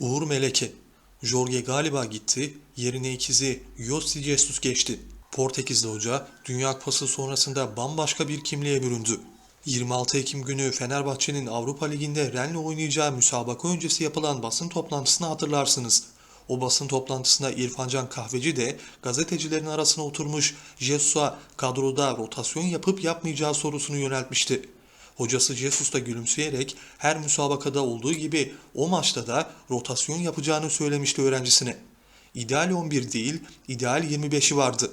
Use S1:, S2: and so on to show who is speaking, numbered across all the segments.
S1: Uğur Meleke. Jorge galiba gitti, yerine ikizi Yossi Jesus geçti. Portekizli hoca, Dünya Kupası sonrasında bambaşka bir kimliğe büründü. 26 Ekim günü Fenerbahçe'nin Avrupa Ligi'nde Rennes'le oynayacağı müsabaka öncesi yapılan basın toplantısını hatırlarsınız. O basın toplantısında İrfancan Kahveci de gazetecilerin arasına oturmuş Jesus'a kadroda rotasyon yapıp yapmayacağı sorusunu yöneltmişti. Hocası Jesus da gülümseyerek her müsabakada olduğu gibi o maçta da rotasyon yapacağını söylemişti öğrencisine. İdeal 11 değil, ideal 25'i vardı.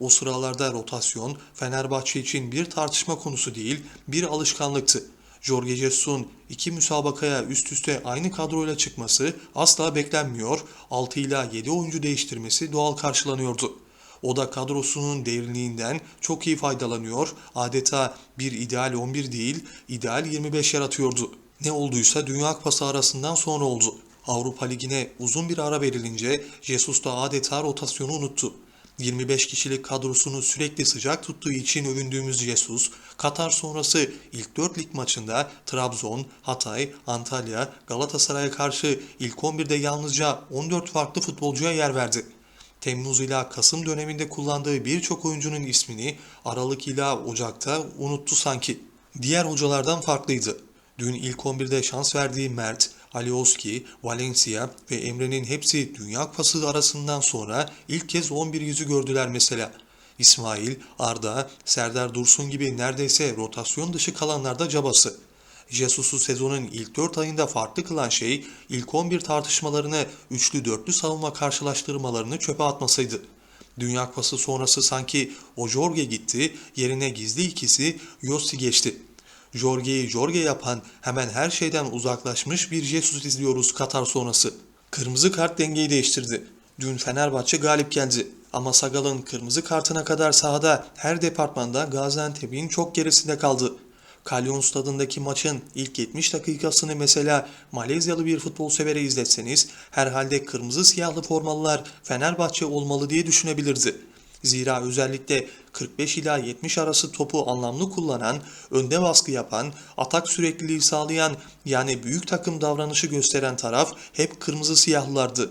S1: O sıralarda rotasyon Fenerbahçe için bir tartışma konusu değil, bir alışkanlıktı. Jorge Jesus'un iki müsabakaya üst üste aynı kadroyla çıkması asla beklenmiyor, 6 ila 7 oyuncu değiştirmesi doğal karşılanıyordu. O da kadrosunun derinliğinden çok iyi faydalanıyor, adeta bir ideal 11 değil, ideal 25 yaratıyordu. Ne olduysa Dünya Kupası arasından sonra oldu. Avrupa Ligi'ne uzun bir ara verilince Jesus da adeta rotasyonu unuttu. 25 kişilik kadrosunu sürekli sıcak tuttuğu için övündüğümüz Jesus, Katar sonrası ilk 4 lig maçında Trabzon, Hatay, Antalya, Galatasaray'a karşı ilk 11'de yalnızca 14 farklı futbolcuya yer verdi. Temmuz ila Kasım döneminde kullandığı birçok oyuncunun ismini Aralık ila Ocak'ta unuttu sanki. Diğer hocalardan farklıydı. Dün ilk 11'de şans verdiği Mert, Alioski, Valencia ve Emre'nin hepsi Dünya Kupası arasından sonra ilk kez 11 yüzü gördüler mesela. İsmail, Arda, Serdar Dursun gibi neredeyse rotasyon dışı kalanlarda cabası. Jesus'u sezonun ilk 4 ayında farklı kılan şey ilk 11 tartışmalarını üçlü dörtlü savunma karşılaştırmalarını çöpe atmasıydı. Dünya Kupası sonrası sanki o Jorge gitti, yerine gizli ikisi Yossi geçti. Jorge'yi Jorge yapan hemen her şeyden uzaklaşmış bir Jesus izliyoruz Katar sonrası. Kırmızı kart dengeyi değiştirdi. Dün Fenerbahçe galip geldi. Ama Sagal'ın kırmızı kartına kadar sahada her departmanda Gaziantep'in çok gerisinde kaldı. Kalyon stadındaki maçın ilk 70 dakikasını mesela Malezyalı bir futbol severe izletseniz herhalde kırmızı siyahlı formalılar Fenerbahçe olmalı diye düşünebilirdi. Zira özellikle 45 ila 70 arası topu anlamlı kullanan, önde baskı yapan, atak sürekliliği sağlayan yani büyük takım davranışı gösteren taraf hep kırmızı siyahlılardı.